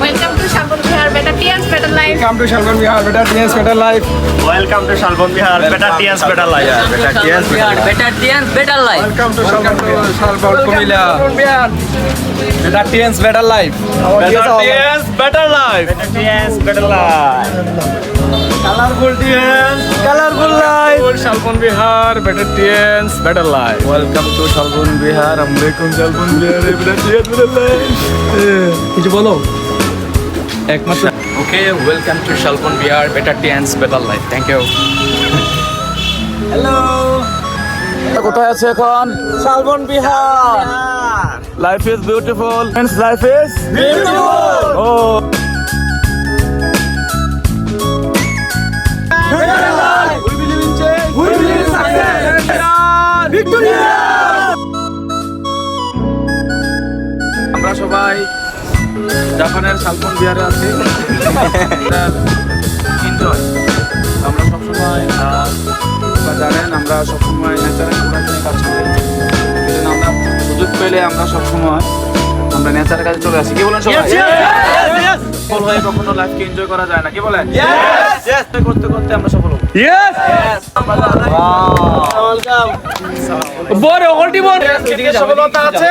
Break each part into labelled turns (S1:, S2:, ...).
S1: Welcome to Shalban Vihar better dance better life
S2: Come to Shalban Vihar, better dance, better life.
S3: Welcome to Shalban Vihar better dance
S2: better life.
S4: Better dance better life
S2: Welcome to Shalban Kumila. Better dance, better life.
S3: Better dance better life better dance better life colourful dance colourful life
S2: Shalban Vihar, better dance, better life. Welcome to Shalban Vihar. Assalamualaikum Shalban Vihar, better dance, better life. কিছু বলো? একমাত্র okay welcome to Shalban Vihar better dance better life thank you hello কোথায় আছে এখন?
S3: Shalban Vihar.
S2: Life is beautiful friends life is
S3: beautiful
S2: ও আমরা সবাই জাপানের শালবন বিহারে আছি। এনজয় আমরা সবসময় জানেন আমরা সবসময় ন্যাচারাল প্রোডাক্ট কাজ করি। এই জন্য আমরা সুযোগ পেলে আমরা সবসময় আমরা ন্যাচারের কাছে চলে আসি। কি বলেন সবাই? সফল হয়ে কখনো লাইফকে এনজয় করা যায় না কি বলেন? করতে করতে আমরা সফল হব। বড় ওল্টি বড়। সফলতা আছে।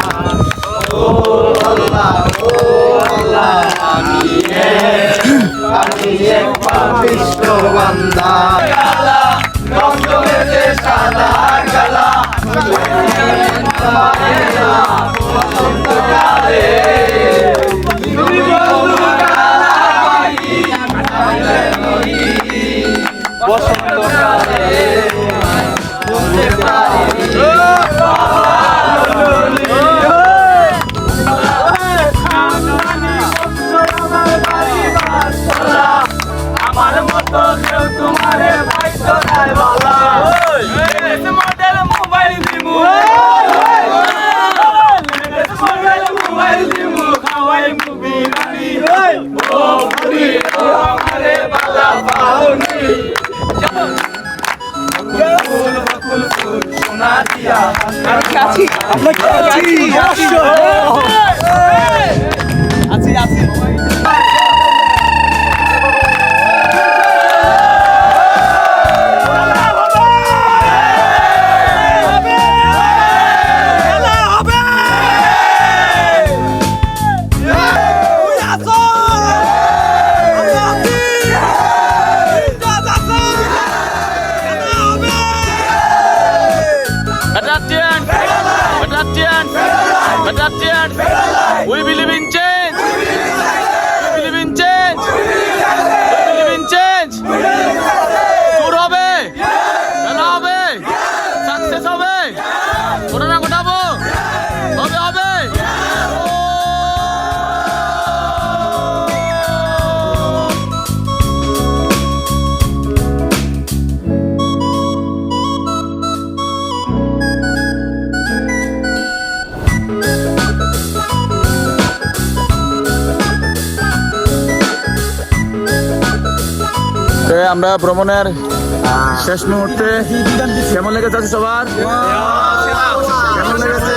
S2: ও
S4: 气，我们气，要气。We believe in change.
S2: আমরা ভ্রমণের শেষ মুহূর্তে কেমন লেগেছে আছে সবার? কেমন লেগেছে.